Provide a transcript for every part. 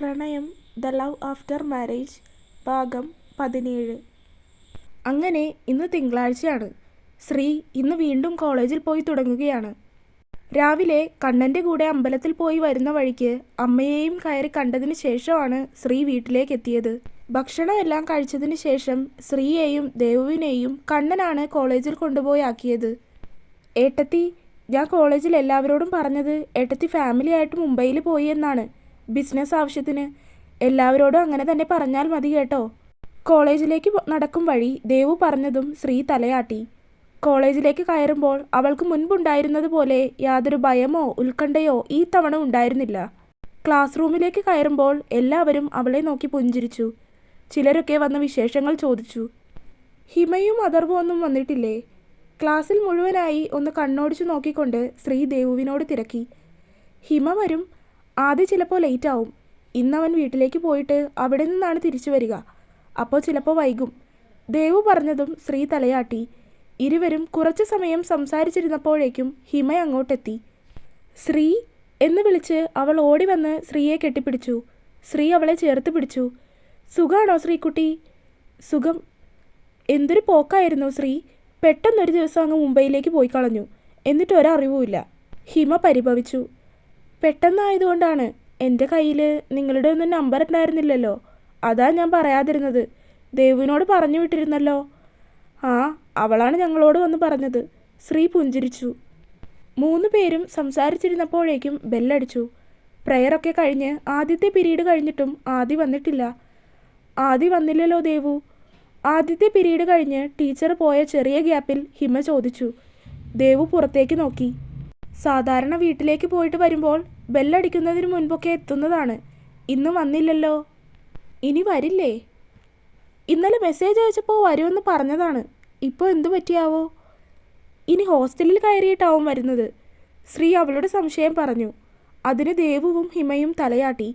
പ്രണയം the love after marriage ഭാഗം പതിനേഴ്. അങ്ങനെ ഇന്ന് തിങ്കളാഴ്ചയാണ്. ശ്രീ ഇന്ന് വീണ്ടും കോളേജിൽ പോയി തുടങ്ങുകയാണ്. രാവിലെ കണ്ണന്റെ കൂടെ അമ്പലത്തിൽ പോയി വരുന്ന വഴിക്ക് അമ്മയെയും കയറി കണ്ടതിന് ശേഷമാണ് ശ്രീ വീട്ടിലേക്ക് എത്തിയത്. ഭക്ഷണമെല്ലാം കഴിച്ചതിന് ശേഷം ശ്രീയെയും ദേവുവിനെയും കണ്ണനാണ് കോളേജിൽ കൊണ്ടുപോയി ആക്കിയത്. ഏട്ടത്തി ഞാൻ കോളേജിൽ എല്ലാവരോടും പറഞ്ഞത് ഏട്ടത്തി ഫാമിലിയായിട്ട് മുംബൈയിൽ പോയി എന്നാണ്. ബിസിനസ് ആവശ്യത്തിന് എല്ലാവരോടും അങ്ങനെ തന്നെ പറഞ്ഞാൽ മതി കേട്ടോ. കോളേജിലേക്ക് നടക്കും വഴി ദേവു പറഞ്ഞതും ശ്രീ തലയാട്ടി. കോളേജിലേക്ക് കയറുമ്പോൾ അവൾക്ക് മുൻപുണ്ടായിരുന്നത് പോലെ യാതൊരു ഭയമോ ഉത്കണ്ഠയോ ഈ തവണ ഉണ്ടായിരുന്നില്ല. ക്ലാസ് റൂമിലേക്ക് കയറുമ്പോൾ എല്ലാവരും അവളെ നോക്കി പുഞ്ചിരിച്ചു. ചിലരൊക്കെ വന്ന വിശേഷങ്ങൾ ചോദിച്ചു. ഹിമയും അഥർവും ഒന്നും വന്നിട്ടില്ലേ? ക്ലാസ്സിൽ മുഴുവനായി ഒന്ന് കണ്ണോടിച്ചു നോക്കിക്കൊണ്ട് ശ്രീ ദേവുവിനോട് തിരക്കി. ഹിമ വരും ആദ്യം ചിലപ്പോൾ ലേറ്റ് ആവും. ഇന്നവൻ വീട്ടിലേക്ക് പോയിട്ട് അവിടെ നിന്നാണ് തിരിച്ചു വരിക. അപ്പോൾ ചിലപ്പോൾ വൈകും. ദേവു പറഞ്ഞതും ശ്രീ തലയാട്ടി. ഇരുവരും കുറച്ചു സമയം സംസാരിച്ചിരുന്നപ്പോഴേക്കും ഹിമ അങ്ങോട്ടെത്തി. ശ്രീ എന്ന് വിളിച്ച് അവൾ ഓടി വന്ന് ശ്രീയെ കെട്ടിപ്പിടിച്ചു. ശ്രീ അവളെ ചേർത്ത് പിടിച്ചു. സുഖാണോ ശ്രീക്കുട്ടി സുഖം. എന്തൊരു പോക്കായിരുന്നു ശ്രീ പെട്ടെന്നൊരു ദിവസം അങ്ങ് മുംബൈയിലേക്ക് പോയി കളഞ്ഞു. എന്നിട്ടൊരറിവുമില്ല ഹിമ പരിഭവിച്ചു. പെട്ടെന്നായതുകൊണ്ടാണ് എന്റെ കയ്യിൽ നിങ്ങളുടെ ഒന്നും നമ്പർ ഉണ്ടായിരുന്നില്ലല്ലോ. അതാ ഞാൻ പറയാതിരുന്നത്. ദേവുവിനോട് പറഞ്ഞു വിട്ടിരുന്നല്ലോ. ആ അവളാണ് ഞങ്ങളോട് വന്ന് പറഞ്ഞത്. ശ്രീ പുഞ്ചിരിച്ചു. മൂന്ന് പേരും സംസാരിച്ചിരുന്നപ്പോഴേക്കും ബെല്ലടിച്ചു. പ്രയറൊക്കെ കഴിഞ്ഞ് ആദ്യത്തെ പിരീഡ് കഴിഞ്ഞിട്ടും ആദി വന്നിട്ടില്ല. ആദി വന്നില്ലല്ലോ ദേവു. ആദ്യത്തെ പിരീഡ് കഴിഞ്ഞ് ടീച്ചർ പോയ ചെറിയ ഗ്യാപ്പിൽ ഹിമ ചോദിച്ചു. ദേവു പുറത്തേക്ക് നോക്കി. സാധാരണ വീട്ടിലേക്ക് പോയിട്ട് വരുമ്പോൾ ബെല്ലടിക്കുന്നതിന് മുൻപൊക്കെ എത്തുന്നതാണ്. ഇന്ന് വന്നില്ലല്ലോ. ഇനി വരില്ലേ? ഇന്നലെ മെസ്സേജ് അയച്ചപ്പോൾ വരുമെന്ന് പറഞ്ഞതാണ്. ഇപ്പോൾ എന്തു പറ്റിയാവോ? ഇനി ഹോസ്റ്റലിൽ കയറിയിട്ടാവും വരുന്നത്. ശ്രീ അവളുടെ സംശയം പറഞ്ഞു. അതിന് ദേവുവും ഹിമയും തലയാട്ടി.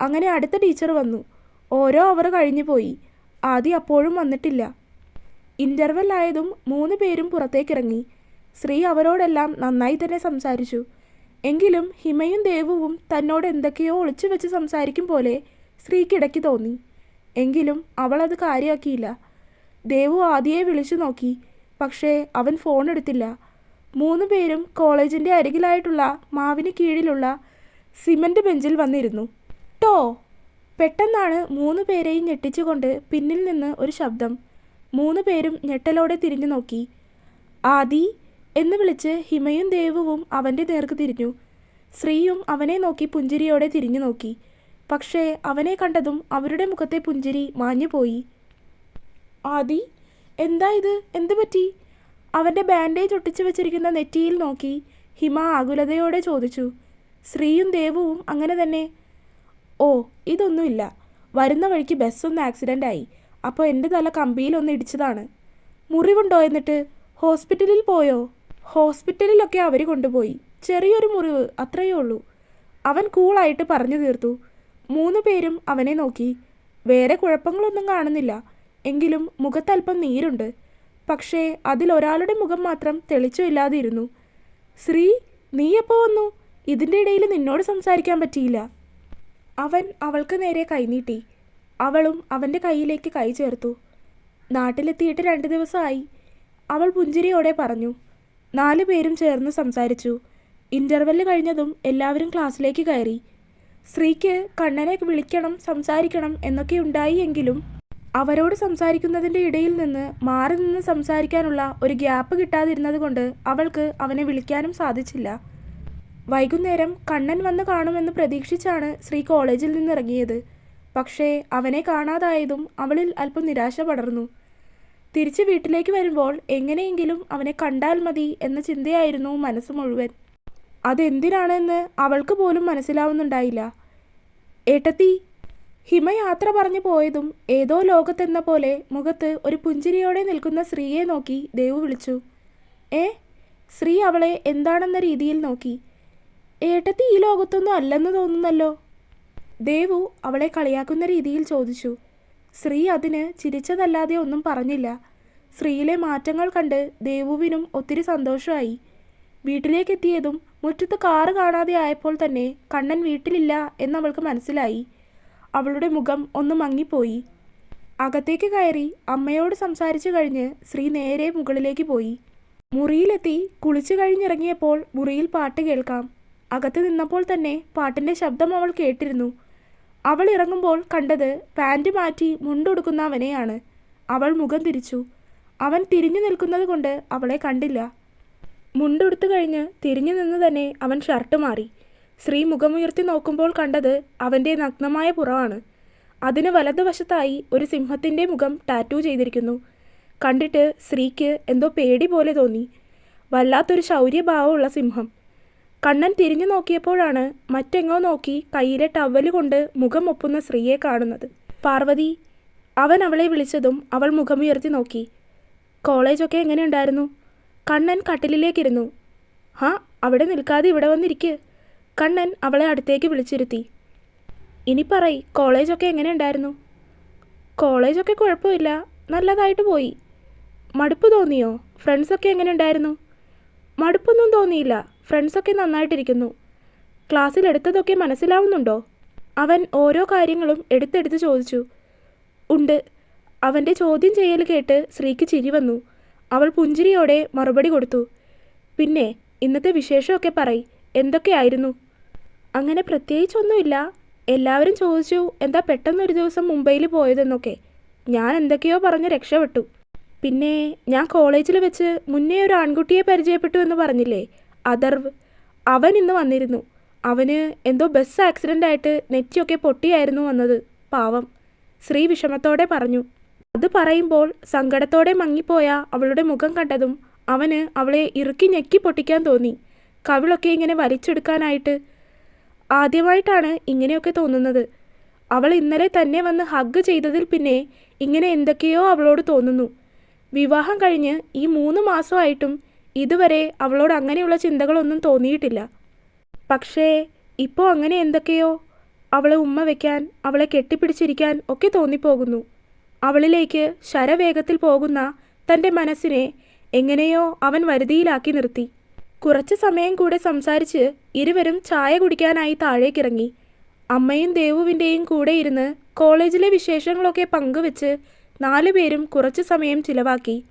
അങ്ങനെ അടുത്ത ടീച്ചർ വന്നു. ഓരോ അവർ കഴിഞ്ഞു പോയി. ആദ്യം അപ്പോഴും വന്നിട്ടില്ല. ഇന്റർവെൽ ആയതും മൂന്ന് പേരും പുറത്തേക്കിറങ്ങി. ശ്രീ അവരോടെല്ലാം നന്നായി തന്നെ സംസാരിച്ചു. എങ്കിലും ഹിമയും ദേവുവും തന്നോട് എന്തൊക്കെയോ ഒളിച്ചു വെച്ച് സംസാരിക്കും പോലെ ശ്രീക്കിടയ്ക്ക് തോന്നി. എങ്കിലും അവൾ അത് കാര്യമാക്കിയില്ല ദേവു ആദ്യയെ വിളിച്ചു നോക്കി. പക്ഷേ അവൻ ഫോൺ എടുത്തില്ല. മൂന്ന് പേരും കോളേജിന്റെ അരികിലായിട്ടുള്ള മാവിന് കീഴിലുള്ള സിമന്റ് ബെഞ്ചിൽ വന്നിരുന്നു. ടോ പെട്ടെന്നാണ് മൂന്ന് പേരെയും ഞെട്ടിച്ചുകൊണ്ട് പിന്നിൽ നിന്ന് ഒരു ശബ്ദം. മൂന്ന് പേരും ഞെട്ടലോടെ തിരിഞ്ഞു നോക്കി. ആദി എന്ന് വിളിച്ച് ഹിമയും ദേവുവും അവന്റെ നേർക്ക് തിരിഞ്ഞു. ശ്രീയും അവനെ നോക്കി പുഞ്ചിരിയോടെ തിരിഞ്ഞു നോക്കി. പക്ഷേ അവനെ കണ്ടതും അവരുടെ മുഖത്തെ പുഞ്ചിരി മാഞ്ഞുപോയി ആദി എന്താ ഇത്? എന്തു പറ്റി? അവന്റെ ബാൻഡേജ് ഒട്ടിച്ചു വെച്ചിരിക്കുന്ന നെറ്റിയിൽ നോക്കി ഹിമ ആകുലതയോടെ ചോദിച്ചു. ശ്രീയും ദേവുവും അങ്ങനെ തന്നെ. ഓ ഇതൊന്നുമില്ല. വരുന്ന വഴിക്ക് ബസ്സൊന്ന് ആക്സിഡന്റ് ആയി. അപ്പോൾ എന്റെ തല കമ്പിയിലൊന്ന് ഇടിച്ചതാണ്. മുറിവുണ്ടോ എന്നിട്ട്? ഹോസ്പിറ്റലിൽ പോയോ? ഹോസ്പിറ്റലിലൊക്കെ അവർ കൊണ്ടുപോയി. ചെറിയൊരു മുറിവ് അത്രയേ ഉള്ളൂ. അവൻ കൂളായിട്ട് പറഞ്ഞു തീർത്തു. മൂന്ന് പേരും അവനെ നോക്കി. വേറെ കുഴപ്പങ്ങളൊന്നും കാണുന്നില്ല. എങ്കിലും മുഖത്തല്പം നീരുണ്ട്. പക്ഷേ അതിലൊരാളുടെ മുഖം മാത്രം തെളിച്ചുമില്ലാതിരുന്നു. ശ്രീ നീ എപ്പോൾ വന്നു? ഇതിന്റെ ഇടയിൽ നിന്നോട് സംസാരിക്കാൻ പറ്റിയില്ല. അവൻ അവൾക്ക് നേരെ കൈനീട്ടി അവളും അവന്റെ കൈയിലേക്ക് കൈ ചേർത്തു. നാട്ടിലെത്തിയിട്ട് രണ്ട് ദിവസമായി. അവൾ പുഞ്ചിരിയോടെ പറഞ്ഞു നാല് പേരും ചേർന്ന് സംസാരിച്ചു. ഇന്റർവെൽ കഴിഞ്ഞതും എല്ലാവരും ക്ലാസ്സിലേക്ക് കയറി. ശ്രീക്ക് കണ്ണനെ വിളിക്കണം സംസാരിക്കണം എന്നൊക്കെ ഉണ്ടായി എങ്കിലും അവരോട് സംസാരിക്കുന്നതിന്റെ ഇടയിൽ നിന്ന് മാറി നിന്ന് സംസാരിക്കാനുള്ള ഒരു ഗ്യാപ്പ് കിട്ടാതിരുന്നത് കൊണ്ട് അവൾക്ക് അവനെ വിളിക്കാനും സാധിച്ചില്ല. വൈകുന്നേരം കണ്ണൻ വന്ന് കാണുമെന്ന് പ്രതീക്ഷിച്ചാണ് ശ്രീ കോളേജിൽ നിന്നിറങ്ങിയത്. പക്ഷേ അവനെ കാണാതായതും അവളിൽ അല്പം നിരാശ പടർന്നു. തിരിച്ച് വീട്ടിലേക്ക് വരുമ്പോൾ എങ്ങനെയെങ്കിലും അവനെ കണ്ടാൽ മതി എന്ന ചിന്തയായിരുന്നു മനസ്സ് മുഴുവൻ. അതെന്തിനാണെന്ന് അവൾക്ക് പോലും മനസ്സിലാവുന്നുണ്ടായില്ല. ഏട്ടത്തി ഹിമ യാത്ര പറഞ്ഞു പോയതും ഏതോ ലോകത്തെന്ന പോലെ മുഖത്ത് ഒരു പുഞ്ചിരിയോടെ നിൽക്കുന്ന സ്ത്രീയെ നോക്കി ദേവു വിളിച്ചു. ഏ ശ്രീ അവളെ എന്താണെന്ന രീതിയിൽ നോക്കി. ഏട്ടത്തി ഈ ലോകത്തൊന്നും അല്ലെന്ന് തോന്നുന്നല്ലോ? ദേവു അവളെ കളിയാക്കുന്ന രീതിയിൽ ചോദിച്ചു. ശ്രീ അതിന് ചിരിച്ചതല്ലാതെ ഒന്നും പറഞ്ഞില്ല. ശ്രീയിലെ മാറ്റങ്ങൾ കണ്ട് ദേവുവിനും ഒത്തിരി സന്തോഷമായി. വീട്ടിലേക്കെത്തിയതും മുറ്റത്ത് കാറ് കാണാതെ ആയപ്പോൾ തന്നെ കണ്ണൻ വീട്ടിലില്ല എന്നവൾക്ക് മനസ്സിലായി. അവളുടെ മുഖം ഒന്ന് മങ്ങിപ്പോയി. അകത്തേക്ക് കയറി അമ്മയോട് സംസാരിച്ചു കഴിഞ്ഞ് ശ്രീ നേരെ മുകളിലേക്ക് പോയി. മുറിയിലെത്തി കുളിച്ചു കഴിഞ്ഞിറങ്ങിയപ്പോൾ മുറിയിൽ പാട്ട് കേൾക്കാം. അകത്ത് നിന്നപ്പോൾ തന്നെ പാട്ടിന്റെ ശബ്ദം അവൾ കേട്ടിരുന്നു. അവൾ ഇറങ്ങുമ്പോൾ കണ്ടത് പാന്റ് മാറ്റി മുണ്ടൊടുക്കുന്ന അവനെയാണ് അവൾ മുഖം തിരിച്ചു. അവൻ തിരിഞ്ഞു നിൽക്കുന്നത് കൊണ്ട് അവളെ കണ്ടില്ല. മുണ്ടുടുത്തു കഴിഞ്ഞ് തിരിഞ്ഞു നിന്ന് തന്നെ അവൻ ഷർട്ട് മാറി. സ്ത്രീ മുഖമുയർത്തി നോക്കുമ്പോൾ കണ്ടത് അവന്റെ നഗ്നമായ പുറമാണ് അതിന് വലതുവശത്തായി ഒരു സിംഹത്തിന്റെ മുഖം ടാറ്റൂ ചെയ്തിരിക്കുന്നു. കണ്ടിട്ട് സ്ത്രീക്ക് എന്തോ പേടി പോലെ തോന്നി. വല്ലാത്തൊരു ശൗര്യഭാവമുള്ള സിംഹം. കണ്ണൻ തിരിഞ്ഞു നോക്കിയപ്പോഴാണ് മറ്റെങ്ങോ നോക്കി കയ്യിലെ ടവൽ കൊണ്ട് മുഖം ഒപ്പുന്ന സ്ത്രീയെ കാണുന്നത്. പാർവതി അവൻ അവളെ വിളിച്ചതും അവൾ മുഖമുയർത്തി നോക്കി. കോളേജൊക്കെ എങ്ങനെയുണ്ടായിരുന്നു കണ്ണൻ കട്ടിലിലേക്കിരുന്നു. ആ അവിടെ നിൽക്കാതെ ഇവിടെ വന്നിരിക്ക്. കണ്ണൻ അവളെ അടുത്തേക്ക് വിളിച്ചിരുത്തി. ഇനി പറയ് കോളേജൊക്കെ എങ്ങനെയുണ്ടായിരുന്നു കോളേജൊക്കെ കുഴപ്പമില്ല നല്ലതായിട്ട് പോയി. മടുപ്പ് തോന്നിയോ? ഫ്രണ്ട്സൊക്കെ എങ്ങനെയുണ്ടായിരുന്നു മടുപ്പൊന്നും തോന്നിയില്ല. ഫ്രണ്ട്സൊക്കെ നന്നായിട്ടിരിക്കുന്നു. ക്ലാസ്സിൽ എടുത്തതൊക്കെ മനസ്സിലാവുന്നുണ്ടോ? അവൻ ഓരോ കാര്യങ്ങളും എടുത്തെടുത്ത് ചോദിച്ചു. ഉണ്ട്. അവന്റെ ചോദ്യം ചെയ്യൽ കേട്ട് ശ്രീക്ക് ചിരി വന്നു. അവൾ പുഞ്ചിരിയോടെ മറുപടി കൊടുത്തു. പിന്നെ ഇന്നത്തെ വിശേഷമൊക്കെ പറയി. എന്തൊക്കെയായിരുന്നു? അങ്ങനെ പ്രത്യേകിച്ചൊന്നുമില്ല. എല്ലാവരും ചോദിച്ചു എന്താ പെട്ടെന്നൊരു ദിവസം മുംബൈയിൽ പോയതെന്നൊക്കെ. ഞാൻ എന്തൊക്കെയോ പറഞ്ഞ് രക്ഷപ്പെട്ടു. പിന്നെ ഞാൻ കോളേജിൽ വെച്ച് മുന്നേ ഒരു ആൺകുട്ടിയെ പരിചയപ്പെട്ടു എന്ന് പറഞ്ഞില്ലേ? അഥർവ് അവൻ ഇന്ന് വന്നിരുന്നു. അവന് എന്തോ ബസ് ആക്സിഡന്റ് ആയിട്ട് നെറ്റിയൊക്കെ പൊട്ടിയായിരുന്നു വന്നത്. പാവം. ശ്രീ വിഷമത്തോടെ പറഞ്ഞു. അത് പറയുമ്പോൾ സങ്കടത്തോടെ മങ്ങിപ്പോയ അവളുടെ മുഖം കണ്ടതും അവന് അവളെ ഇറുക്കി ഞെക്കി പൊട്ടിക്കാൻ തോന്നി. കവിളൊക്കെ ഇങ്ങനെ വലിച്ചെടുക്കാനായിട്ട് ആദ്യമായിട്ടാണ് ഇങ്ങനെയൊക്കെ തോന്നുന്നത്. അവൾ ഇന്നലെ തന്നെ വന്ന് ഹഗ് ചെയ്തതിൽ പിന്നെ ഇങ്ങനെ എന്തൊക്കെയോ അവളോട് തോന്നുന്നു. വിവാഹം കഴിഞ്ഞ് ഈ മൂന്ന് മാസമായിട്ടും ഇതുവരെ അവളോട് അങ്ങനെയുള്ള ചിന്തകളൊന്നും തോന്നിയിട്ടില്ല. പക്ഷേ ഇപ്പോൾ അങ്ങനെ എന്തൊക്കെയോ? അവളെ ഉമ്മ വയ്ക്കാൻ അവളെ കെട്ടിപ്പിടിച്ചിരിക്കാൻ ഒക്കെ തോന്നിപ്പോകുന്നു. അവളിലേക്ക് ശരവേഗത്തിൽ പോകുന്ന തന്റെ മനസ്സിനെ എങ്ങനെയോ അവൻ വരുതിയിലാക്കി നിർത്തി. കുറച്ച് സമയം കൂടെ സംസാരിച്ച് ഇരുവരും ചായ കുടിക്കാനായി താഴേക്കിറങ്ങി. അമ്മയും ദേവുവിന്റെയും കൂടെ ഇരുന്ന് കോളേജിലെ വിശേഷങ്ങളൊക്കെ പങ്കുവെച്ച് നാലുപേരും കുറച്ച് സമയം ചിലവാക്കി.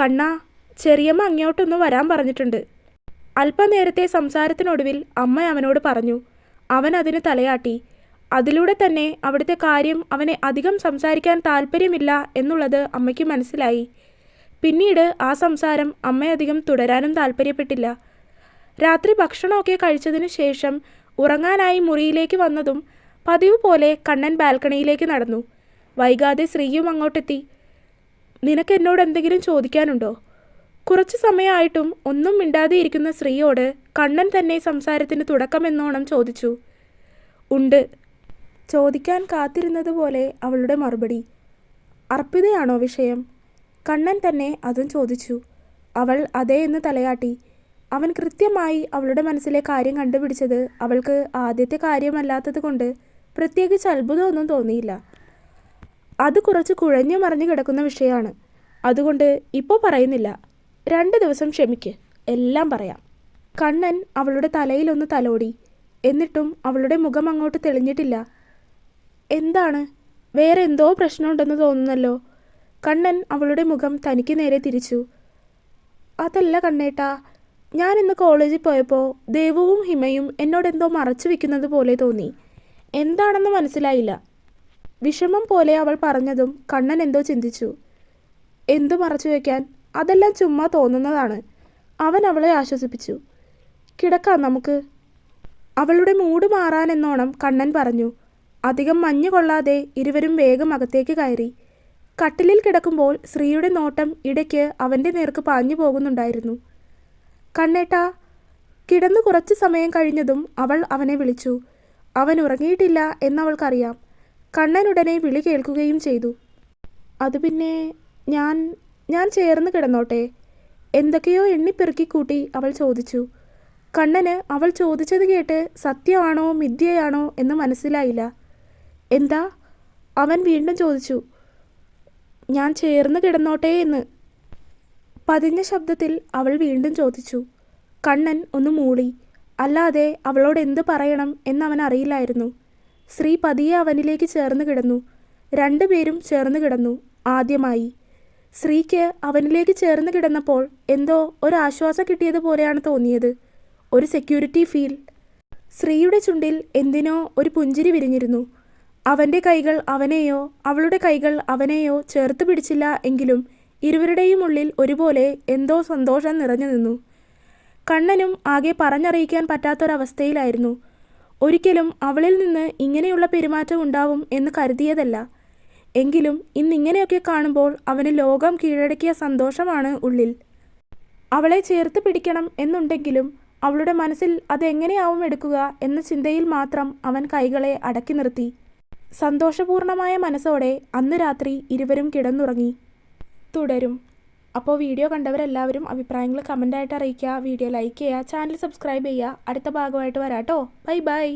കണ്ണാ ചെറിയമ്മ അങ്ങോട്ടൊന്ന് വരാൻ പറഞ്ഞിട്ടുണ്ട്. അല്പനേരത്തെ സംസാരത്തിനൊടുവിൽ അമ്മ അവനോട് പറഞ്ഞു അവൻ അതിന് തലയാട്ടി. അതിലൂടെ തന്നെ അവിടുത്തെ കാര്യം അവനെ അധികം സംസാരിക്കാൻ താല്പര്യമില്ല എന്നുള്ളത് അമ്മയ്ക്ക് മനസ്സിലായി. പിന്നീട് ആ സംസാരം അമ്മയധികം തുടരാനും താല്പര്യപ്പെട്ടില്ല. രാത്രി ഭക്ഷണമൊക്കെ കഴിച്ചതിനു ശേഷം ഉറങ്ങാനായി മുറിയിലേക്ക് വന്നതും പതിവ് പോലെ കണ്ണൻ ബാൽക്കണിയിലേക്ക് നടന്നു. വൈകാതെ ശ്രീയും അങ്ങോട്ടെത്തി. നിനക്ക് എന്നോട് എന്തെങ്കിലും ചോദിക്കാനുണ്ടോ? കുറച്ചു സമയമായിട്ടും ഒന്നും മിണ്ടാതെ ഇരിക്കുന്ന സ്ത്രീയോട് കണ്ണൻ തന്നെ സംസാരത്തിന് തുടക്കമെന്നോണം ചോദിച്ചു. ഉണ്ട്. ചോദിക്കാൻ കാത്തിരുന്നത് പോലെ അവളുടെ മറുപടി. അർപ്പിതയാണോ വിഷയം? കണ്ണൻ തന്നെ അതും ചോദിച്ചു. അവൾ അതേ എന്ന് തലയാട്ടി. അവൻ കൃത്യമായി അവളുടെ മനസ്സിലെ കാര്യം കണ്ടുപിടിച്ചത് അവൾക്ക് ആദ്യത്തെ കാര്യമല്ലാത്തത് കൊണ്ട് പ്രത്യേകിച്ച് അത്ഭുതമൊന്നും തോന്നിയില്ല. അത് കുറച്ച് കുഴഞ്ഞു മറിഞ്ഞു കിടക്കുന്ന വിഷയമാണ്. അതുകൊണ്ട് ഇപ്പോൾ പറയുന്നില്ല. രണ്ട് ദിവസം ക്ഷമിക്ക് എല്ലാം പറയാം. കണ്ണൻ അവളുടെ തലയിലൊന്ന് തലോടി. എന്നിട്ടും അവളുടെ മുഖം അങ്ങോട്ട് തെളിഞ്ഞിട്ടില്ല. എന്താണ്? വേറെ എന്തോ പ്രശ്നമുണ്ടെന്ന് തോന്നുന്നല്ലോ. കണ്ണൻ അവളുടെ മുഖം തനിക്ക് നേരെ തിരിച്ചു. അതല്ല കണ്ണേട്ടാ ഞാൻ ഇന്ന് കോളേജിൽ പോയപ്പോൾ ദേവുവും ഹിമയും എന്നോട് എന്തോ മറച്ചു വെക്കുന്നത് പോലെ തോന്നി. എന്താണെന്ന് മനസ്സിലായില്ല. വിഷമം പോലെ അവൾ പറഞ്ഞതും കണ്ണൻ എന്തോ ചിന്തിച്ചു. എന്തു മറച്ചു വയ്ക്കാൻ അതെല്ലാം ചുമ്മാ തോന്നുന്നതാണ്. അവൻ അവളെ ആശ്വസിപ്പിച്ചു. കിടക്കാം നമുക്ക്. അവളുടെ മൂഡ് മാറാനെന്നോണം കണ്ണൻ പറഞ്ഞു. അധികം മഞ്ഞു കൊള്ളാതെ ഇരുവരും വേഗം അകത്തേക്ക് കയറി. കട്ടിലിൽ കിടക്കുമ്പോൾ ശ്രീയുടെ നോട്ടം ഇടയ്ക്ക് അവന്റെ നേർക്ക് പാഞ്ഞു പോകുന്നുണ്ടായിരുന്നു. കണ്ണേട്ട കിടന്നു കുറച്ച് സമയം കഴിഞ്ഞതും അവൾ അവനെ വിളിച്ചു. അവൻ ഉറങ്ങിയിട്ടില്ല എന്നവൾക്കറിയാം. കണ്ണൻ ഉടനെ വിളി കേൾക്കുകയും ചെയ്തു. അത് പിന്നെ ഞാൻ ഞാൻ ചേർന്ന് കിടന്നോട്ടെ. എന്തൊക്കെയോ എണ്ണിപ്പെറുക്കിക്കൂട്ടി അവൾ ചോദിച്ചു. കണ്ണന് അവൾ ചോദിച്ചത് കേട്ട് സത്യമാണോ മിഥ്യയാണോ എന്ന് മനസ്സിലായില്ല. എന്താ? അവൻ വീണ്ടും ചോദിച്ചു. ഞാൻ ചേർന്ന് കിടന്നോട്ടെ എന്ന്. പതിഞ്ഞ ശബ്ദത്തിൽ അവൾ വീണ്ടും ചോദിച്ചു. കണ്ണൻ ഒന്ന് മൂളി. അല്ലാതെ അവളോട് എന്ത് പറയണം എന്നവൻ അറിയില്ലായിരുന്നു. ശ്രീ പതിയെ അവനിലേക്ക് ചേർന്ന് കിടന്നു. രണ്ടുപേരും ചേർന്ന് കിടന്നു. ആദ്യമായി. ശ്രീക്ക് അവനിലേക്ക് ചേർന്ന് കിടന്നപ്പോൾ എന്തോ ഒരാശ്വാസം കിട്ടിയതുപോലെയാണ് തോന്നിയത്. ഒരു സെക്യൂരിറ്റി ഫീൽ ശ്രീയുടെ ചുണ്ടിൽ എന്തിനോ ഒരു പുഞ്ചിരി വിരിഞ്ഞിരുന്നു. അവന്റെ കൈകൾ അവനെയോ അവളുടെ കൈകൾ അവനെയോ ചേർത്ത് പിടിച്ചില്ല എങ്കിലും ഇരുവരുടെയും ഉള്ളിൽ ഒരുപോലെ എന്തോ സന്തോഷം നിറഞ്ഞു നിന്നു. കണ്ണനും ആകെ പറഞ്ഞറിയിക്കാൻ പറ്റാത്തൊരവസ്ഥയിലായിരുന്നു. ഒരിക്കലും അവളിൽ നിന്ന് ഇങ്ങനെയുള്ള പെരുമാറ്റം ഉണ്ടാവും എന്ന് കരുതിയതല്ല. എങ്കിലും ഇന്നിങ്ങനെയൊക്കെ കാണുമ്പോൾ അവന് ലോകം കീഴടക്കിയ സന്തോഷമാണ് ഉള്ളിൽ. അവളെ ചേർത്ത് പിടിക്കണം എന്നുണ്ടെങ്കിലും അവളുടെ മനസ്സിൽ അതെങ്ങനെയാവും എടുക്കുക എന്ന ചിന്തയിൽ മാത്രം അവൻ കൈകളെ അടക്കി നിർത്തി. സന്തോഷപൂർണമായ മനസ്സോടെ അന്ന് രാത്രി ഇരുവരും കിടന്നുറങ്ങി. തുടരും. അപ്പോൾ വീഡിയോ കണ്ടവരെല്ലാവരും അഭിപ്രായങ്ങൾ കമന്റായിട്ട് അറിയിക്കുക. വീഡിയോ ലൈക്ക് ചെയ്യുക. ചാനൽ സബ്സ്ക്രൈബ് ചെയ്യുക. അടുത്ത ഭാഗമായിട്ട് വരാട്ടോ ബൈ ബൈ.